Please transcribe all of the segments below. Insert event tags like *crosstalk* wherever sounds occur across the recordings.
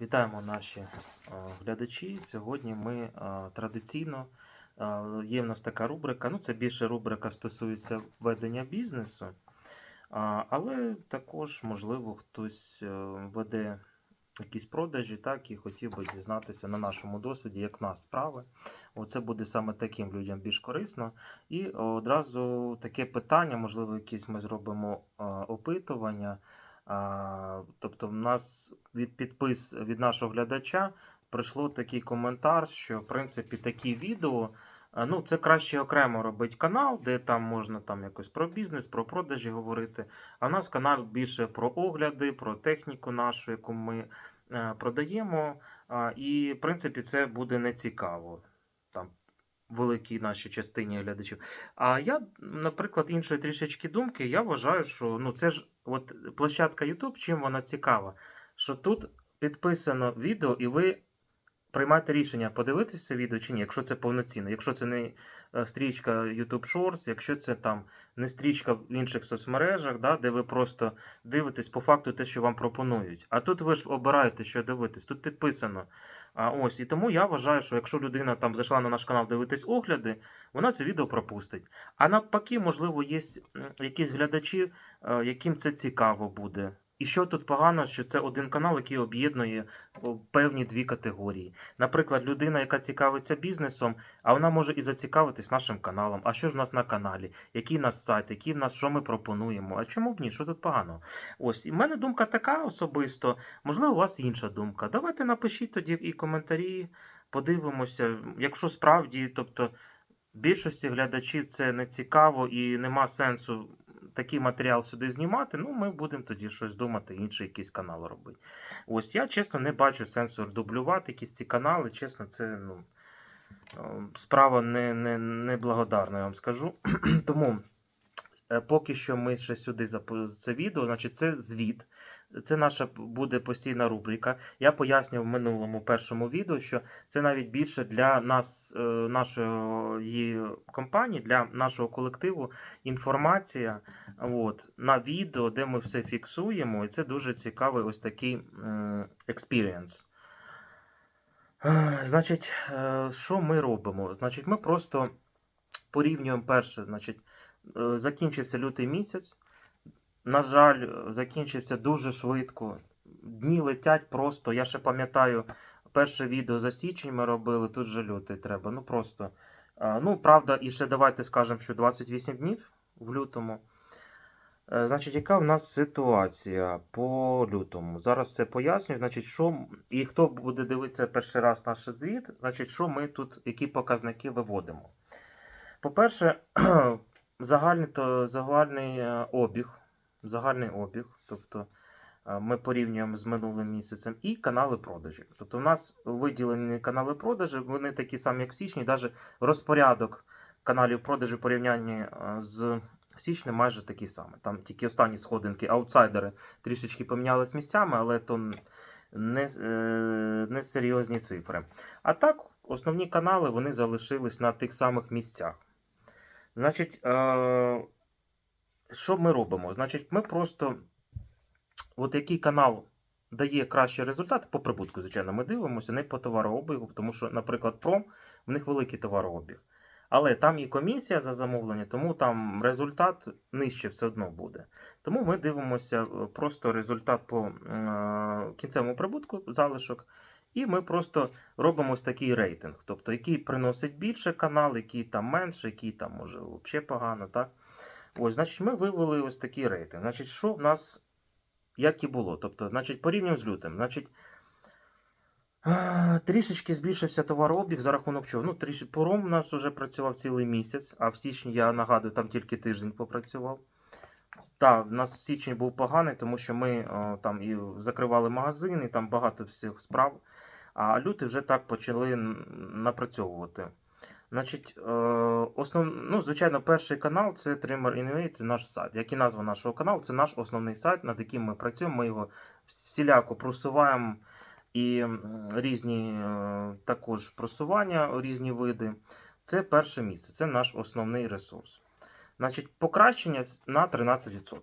Вітаємо наші е, глядачі. Сьогодні ми е, традиційно е, є в нас така рубрика. Ну, це більше рубрика стосується ведення бізнесу, але також, можливо, хтось веде якісь продажі, так і хотів би дізнатися на нашому досвіді, як в нас справи. Оце буде саме таким людям більш корисно. І одразу таке питання, можливо, якісь ми зробимо опитування. Тобто, в нас від підпис від нашого глядача прийшло такий коментар, що в принципі такі відео. Ну, це краще окремо робити канал, де там можна там якось про бізнес, про продажі говорити. А в нас канал більше про огляди, про техніку нашу, яку ми е, продаємо. І, в принципі, це буде не цікаво. Там великій нашій частині глядачів. А я, наприклад, іншої трішечки думки, я вважаю, що ну це ж от площадка YouTube, чим вона цікава, що тут підписано відео, і ви приймаєте рішення, подивитися це відео чи ні, якщо це повноцінно, якщо це не е, стрічка YouTube Shorts, якщо це там не стрічка в інших соцмережах, да, де ви просто дивитесь по факту те, що вам пропонують. А тут ви ж обираєте, що дивитись, тут підписано. А ось і тому я вважаю, що якщо людина там зайшла на наш канал дивитись огляди, вона це відео пропустить. А навпаки, можливо, є якісь глядачі, е, яким це цікаво буде. І що тут погано, що це один канал, який об'єднує певні дві категорії. Наприклад, людина, яка цікавиться бізнесом, а вона може і зацікавитись нашим каналом. А що ж в нас на каналі? Який в нас сайт, який в нас що ми пропонуємо? А чому б ні? Що тут погано? Ось і в мене думка така особисто. Можливо, у вас інша думка. Давайте напишіть тоді і коментарі, подивимося. Якщо справді, тобто більшості глядачів це не цікаво і нема сенсу такий матеріал сюди знімати, ну ми будемо тоді щось думати, інший якийсь канал робити. Ось я чесно не бачу сенсу дублювати якісь ці канали. Чесно, це ну, е, справа не, не, не благодарна, я вам скажу. *clears throat* Тому е, поки що ми ще сюди це відео, значить, це звіт. Це наша буде постійна рубрика. Я пояснював в минулому першому відео, що це навіть більше для нас, е, нашої компанії, для нашого колективу інформація от, на відео, де ми все фіксуємо, і це дуже цікавий ось такий експірієнс. Значить, е, що ми робимо? Значить, ми просто порівнюємо перше, значить, е, закінчився лютий місяць. На жаль, закінчився дуже швидко. Дні летять просто. Я ще пам'ятаю, перше відео за січень ми робили, тут же лютий треба. Ну просто. Ну, правда, і ще давайте скажемо, що 28 днів в лютому. Е, Значить, яка в нас ситуація по лютому? Зараз це пояснюю. Значить, що і хто буде дивитися перший раз наш звіт, значить, що ми тут, які показники виводимо. По-перше, *clears throat* загальний, загальний е, обіг, загальний обіг, тобто е, ми порівнюємо з минулим місяцем, і канали продажі. Тобто, у нас виділені канали продажі, вони такі самі, як в січні, навіть розпорядок каналів продажі порівнянні е, з січнем майже такий самий. Там тільки останні сходинки, аутсайдери трішечки помінялись місцями, але то не, е, не серйозні цифри. А так, основні канали вони залишились на тих самих місцях. Значить, що ми робимо? Значить, ми просто, от який канал дає кращі результати по прибутку, звичайно, ми дивимося, не по товарообігу, тому що, наприклад, пром, в них великий товарообіг. Але там і комісія за замовлення, тому там результат нижче все одно буде. Тому ми дивимося е, просто результат по е, кінцевому прибутку, залишок, і ми просто робимо ось такий рейтинг. Тобто, який приносить більше канал, який там менше, який там може взагалі погано. Так? Ось, значить, ми вивели ось такий рейтинг. Значить, що в нас як і було? Тобто, значить, порівняно з лютим. Значить, Трішечки збільшився товарообіг за рахунок чого. Ну, трішки пором у нас вже працював цілий місяць, а в січні, я нагадую, там тільки тиждень попрацював. Так, у нас січень був поганий, тому що ми о, там і закривали магазини, там багато всіх справ. А лютий вже так почали напрацьовувати. Значить, е, основ... ну, звичайно, перший канал це Trimmer Anyway, це наш сайт. Як і назва нашого каналу, це наш основний сайт, над яким ми працюємо. Ми його всіляко просуваємо і різні е, також просування, різні види. Це перше місце, це наш основний ресурс. Значить, покращення на 13%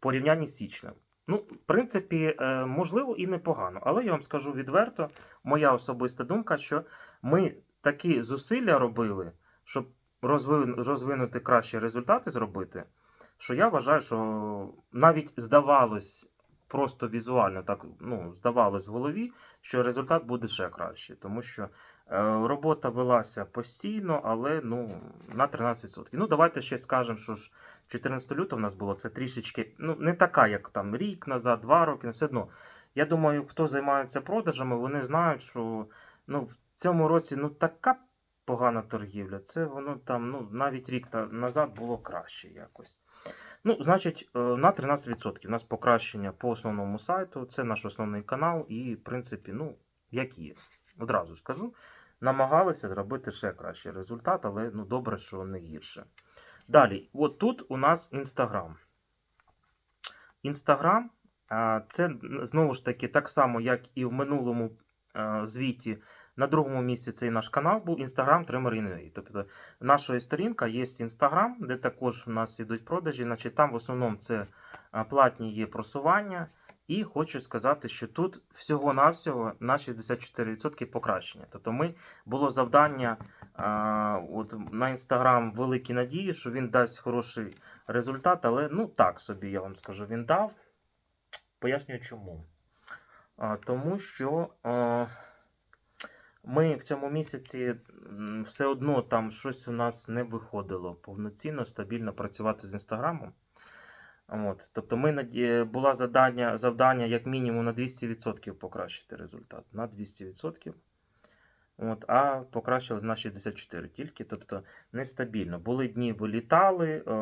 порівнянні з січнем. Ну, в принципі, е, можливо, і непогано. Але я вам скажу відверто, моя особиста думка, що ми такі зусилля робили, щоб розвинути кращі результати зробити, що я вважаю, що навіть здавалось просто візуально, так ну, здавалось в голові, що результат буде ще кращий. Тому що е, робота велася постійно, але ну, на 13%. Ну, давайте ще скажемо, що ж 14 лютого в нас було це трішечки, ну, не така, як там рік назад, два роки, все одно. Я думаю, хто займається продажами, вони знають, що ну, цьому році ну, така погана торгівля. Це воно там ну, навіть рік назад було краще якось. Ну, значить, е, на 13% у нас покращення по основному сайту. Це наш основний канал, і, в принципі, ну, як є. Одразу скажу. Намагалися зробити ще кращий результат, але ну, добре, що не гірше. Далі, от тут у нас Інстаграм. Інстаграм це знову ж таки так само, як і в минулому а, звіті. На другому місці цей наш канал був Instagram UA. Тобто нашої сторінка є Instagram, де також в нас ідуть продажі. Значить, там в основному це платні є просування. І хочу сказати, що тут всього-навсього на 64% покращення. Тобто ми було завдання а, от, на Instagram великі надії, що він дасть хороший результат, але ну так собі я вам скажу, він дав. Пояснюю чому. А, тому що а, ми в цьому місяці все одно там щось у нас не виходило повноцінно, стабільно працювати з інстаграмом. От, тобто ми була завдання, завдання як мінімум на 200% покращити результат. На 200%. От, а покращили на 64 тільки, тобто нестабільно. Були дні, вилітали. Е,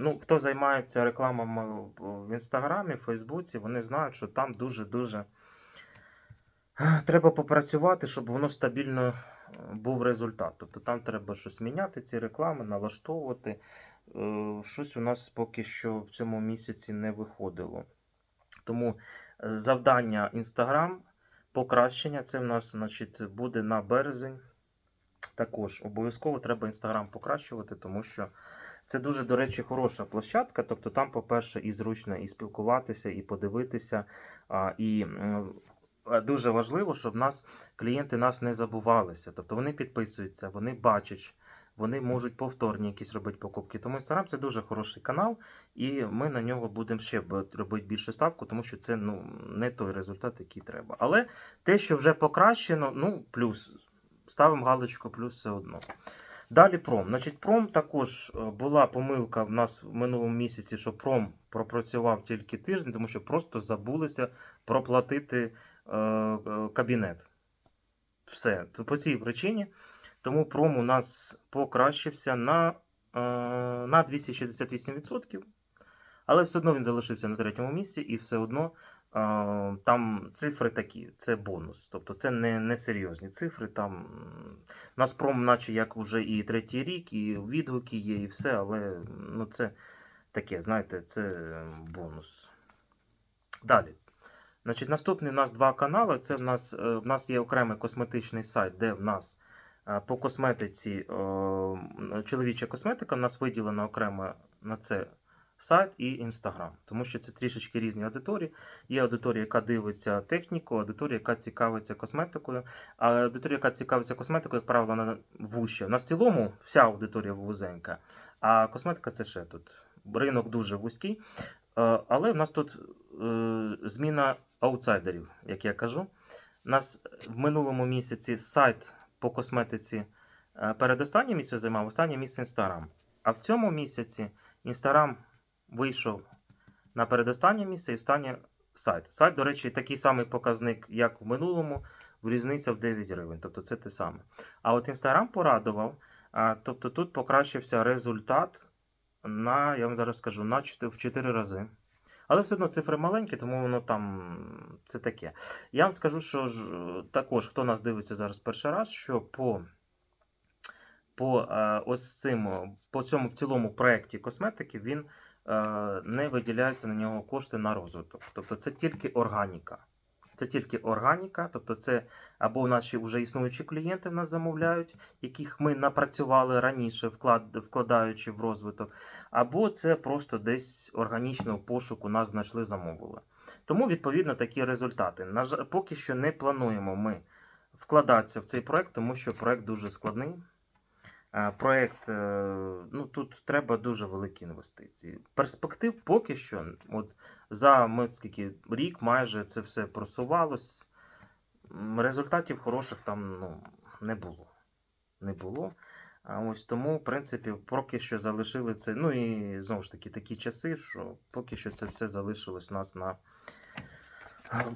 ну, хто займається рекламами в інстаграмі, Фейсбуці, вони знають, що там дуже-дуже треба попрацювати, щоб воно стабільно е, був результат. Тобто там треба щось міняти, ці реклами, налаштовувати. Е, Щось у нас поки що в цьому місяці не виходило. Тому е, завдання Instagram покращення. Це в нас значить, буде на березень. Також обов'язково треба Instagram покращувати, тому що це дуже, до речі, хороша площадка. Тобто там, по-перше, і зручно і спілкуватися, і подивитися. І дуже важливо, щоб нас клієнти нас не забувалися. Тобто вони підписуються, вони бачать. Вони можуть повторні якісь робити покупки. Тому Instagram це дуже хороший канал, і ми на нього будемо ще робити більше ставку, тому що це ну, не той результат, який треба. Але те, що вже покращено, ну, плюс. Ставимо галочку, плюс все одно. Далі пром. Значить, пром також е, була помилка в нас в минулому місяці, що пром пропрацював тільки тиждень, тому що просто забулися проплатити е, е, кабінет. Все. По цій причині. Тому пром у нас покращився на, е, на 268%. Але все одно він залишився на третьому місці, і все одно е, там цифри такі, це бонус. Тобто це не, не серйозні цифри. Там нас пром, наче як вже і третій рік, і відгуки є, і все, але ну, це таке, знаєте, це бонус. Далі. Значить, наступний у нас два канали. Це в нас, е, в нас є окремий косметичний сайт, де в нас е, по косметиці, чоловіча косметика, в нас виділена окремо на це сайт і інстаграм. Тому що це трішечки різні аудиторії. Є аудиторія, яка дивиться техніку, аудиторія, яка цікавиться косметикою. А аудиторія, яка цікавиться косметикою, як правило, вона вуща. У нас в цілому вся аудиторія вузенька, а косметика це ще тут. Ринок дуже вузький. Е, Але в нас тут е, зміна аутсайдерів, як я кажу. У нас в минулому місяці сайт по косметиці е, передостаннє місце займав, останнє місце Інстаграм. А в цьому місяці Інстаграм вийшов на передостаннє місце і останнє сайт. Сайт, до речі, такий самий показник, як в минулому, в різниця в 9 гривень. Тобто це те саме. А от Інстаграм порадував. Тобто тут покращився результат на, я вам зараз скажу, на 4, в 4 рази. Але все одно цифри маленькі, тому воно там це таке. Я вам скажу, що ж, також, хто нас дивиться зараз перший раз, що по, по, е, ось цим, по цьому в цілому проєкті косметики він е, не виділяється на нього кошти на розвиток. Тобто це тільки органіка. Це тільки органіка, тобто це або наші вже існуючі клієнти в нас замовляють, яких ми напрацювали раніше, вклад, вкладаючи в розвиток, або це просто десь органічного пошуку нас знайшли, замовили. Тому, відповідно, такі результати. На жаль, поки що не плануємо ми вкладатися в цей проект, тому що проект дуже складний. Е, Проект, е, ну тут треба дуже великі інвестиції. Перспектив поки що, от за ми скільки рік майже це все просувалось. Результатів хороших там ну, не було. Не було. А ось тому, в принципі, поки що залишили це. Ну і знову ж таки такі часи, що поки що це все залишилось у нас на,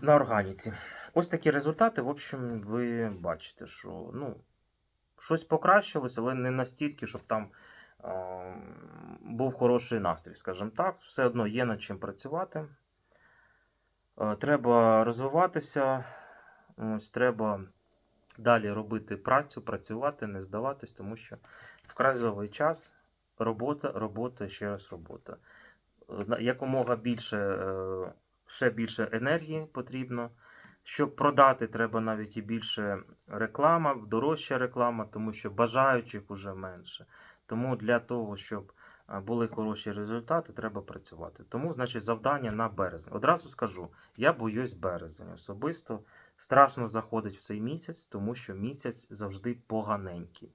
на органіці. Ось такі результати. В общем, ви бачите, що ну, щось покращилось, але не настільки, щоб там був хороший настрій, скажімо так. Все одно є над чим працювати. Е, треба розвиватися, ось, треба далі робити працю, працювати, не здаватись, тому що в кризовий час робота, робота, ще раз робота. Якомога більше, е, ще більше енергії потрібно. Щоб продати, треба навіть і більше реклама, дорожча реклама, тому що бажаючих вже менше. Тому для того, щоб були хороші результати, треба працювати. Тому, значить, завдання на березень. Одразу скажу, я боюсь березень. Особисто страшно заходить в цей місяць, тому що місяць завжди поганенький.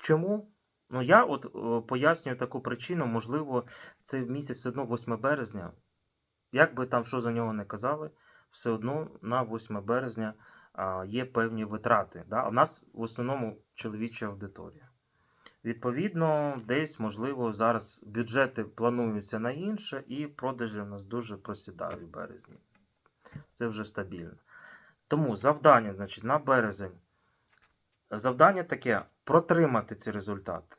Чому? Ну, я от е, пояснюю таку причину, можливо, цей місяць все одно 8 березня. Як би там що за нього не казали, все одно на 8 березня є певні витрати. Да? В нас в основному чоловіча аудиторія. Відповідно, десь, можливо, зараз бюджети плануються на інше, і продажі у нас дуже просідають в березні. Це вже стабільно. Тому завдання, значить, на березень. Завдання таке протримати ці результати.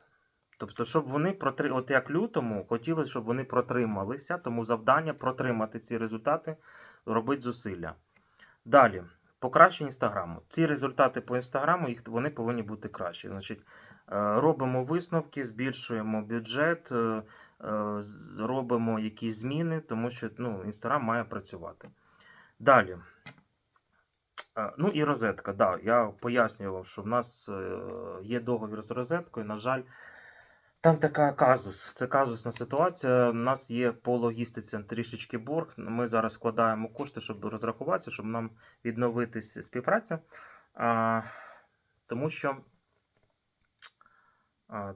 Тобто, щоб вони протри... от як лютому, хотілося, щоб вони протрималися, тому завдання протримати ці результати, робити зусилля. Далі, покращення інстаграму. Ці результати по інстаграму їх вони повинні бути кращі. Значить, робимо висновки, збільшуємо бюджет, е, е, робимо якісь зміни, тому що ну, інстаграм має працювати. Далі. Е, Ну і розетка. Да, я пояснював, що в нас е, є договір з розеткою. На жаль, там така казус. Це казусна ситуація. У нас є по логістиці трішечки борг. Ми зараз складаємо кошти, щоб розрахуватися, щоб нам відновити с- співпрацю. Тому що.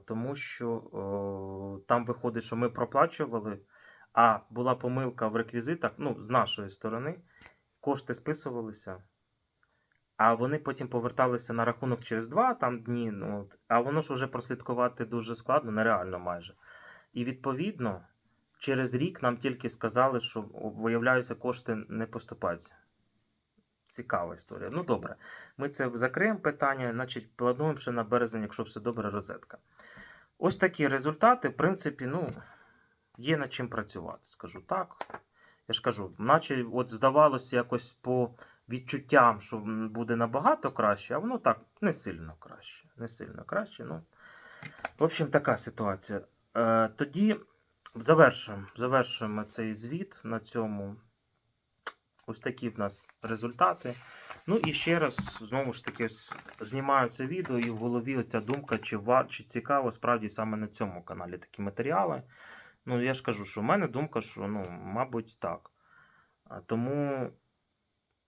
Тому що там виходить, що ми проплачували, а була помилка в реквізитах, ну, з нашої сторони, кошти списувалися. А вони потім поверталися на рахунок через два там дні. Ну, от, а воно ж вже прослідкувати дуже складно, нереально майже. І відповідно, через рік нам тільки сказали, що о, виявляється, кошти не поступають. Цікава історія. Ну добре, ми це закриємо питання, значить, плануємо ще на березень, якщо все добре, розетка. Ось такі результати, в принципі, ну, є над чим працювати, скажу так. Я ж кажу, наче от здавалося якось по відчуттям, що буде набагато краще, а воно так не сильно краще. Не сильно краще. Ну, в общем, така ситуація. Е, тоді завершуємо, завершуємо цей звіт на цьому. Ось такі в нас результати. Ну і ще раз, знову ж таки, знімаю це відео, і в голові оця думка, чи, чи цікаво справді саме на цьому каналі такі матеріали. Ну, я ж кажу, що в мене думка, що, ну, мабуть, так. Тому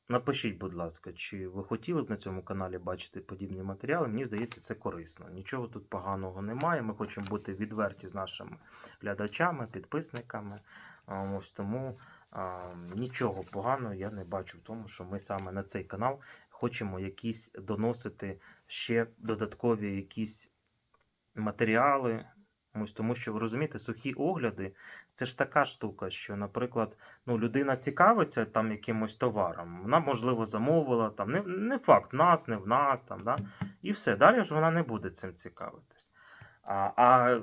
напишіть, будь ласка, чи ви хотіли б на цьому каналі бачити подібні матеріали. Мені здається, це корисно. Нічого тут поганого немає. Ми хочемо бути відверті з нашими глядачами, підписниками. Ось тому нічого поганого я не бачу в тому, що ми саме на цей канал хочемо якісь доносити ще додаткові якісь матеріали. Ось тому що ви розумієте, сухі огляди це ж така штука, що, наприклад, ну, людина цікавиться там якимось товаром, вона, можливо, замовила, там, не, не факт, нас, не в нас, там, да? і все. Далі ж вона не буде цим цікавитись. А, а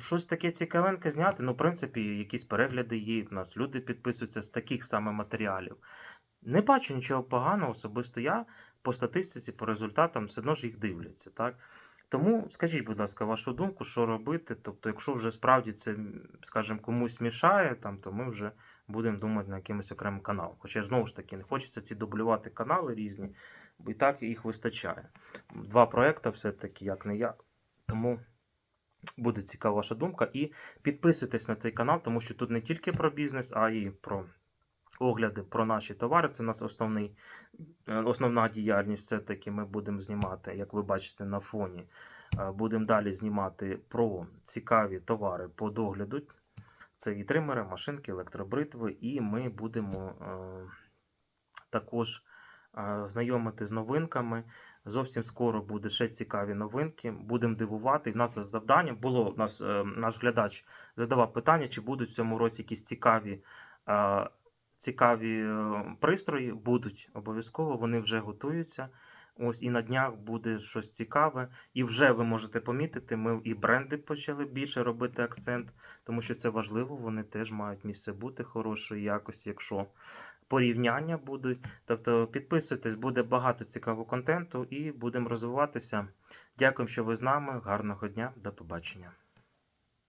щось таке цікавеньке зняти, ну, в принципі, якісь перегляди є, в нас люди підписуються з таких саме матеріалів. Не бачу нічого поганого, особисто я по статистиці, по результатам все одно ж їх дивляться. Так? Тому скажіть, будь ласка, вашу думку, що робити. Тобто, якщо вже справді це, скажімо, комусь мішає, там, то ми вже будемо думати на якимось окремим каналом. Хоча знову ж таки не хочеться ці дублювати канали різні, бо і так їх вистачає. Два проекти все-таки, як не як. Тому буде цікава ваша думка. І підписуйтесь на цей канал, тому що тут не тільки про бізнес, а й про огляди про наші товари. Це у нас основний, основна діяльність. Все-таки ми будемо знімати, як ви бачите на фоні. Е, Будемо далі знімати про цікаві товари по догляду. Це і тримери, машинки, електробритви, і ми будемо е, також е, знайомити з новинками. Зовсім скоро буде ще цікаві новинки. Будемо дивувати. У нас завдання було нас е, наш глядач задавав питання, чи будуть в цьому році якісь цікаві, е, цікаві е, пристрої. Будуть обов'язково, вони вже готуються. Ось і на днях буде щось цікаве. І вже ви можете помітити, ми і бренди почали більше робити акцент, тому що це важливо. Вони теж мають місце бути хорошої якості, якщо порівняння будуть. Тобто підписуйтесь, буде багато цікавого контенту і будемо розвиватися. Дякую, що ви з нами. Гарного дня, до побачення.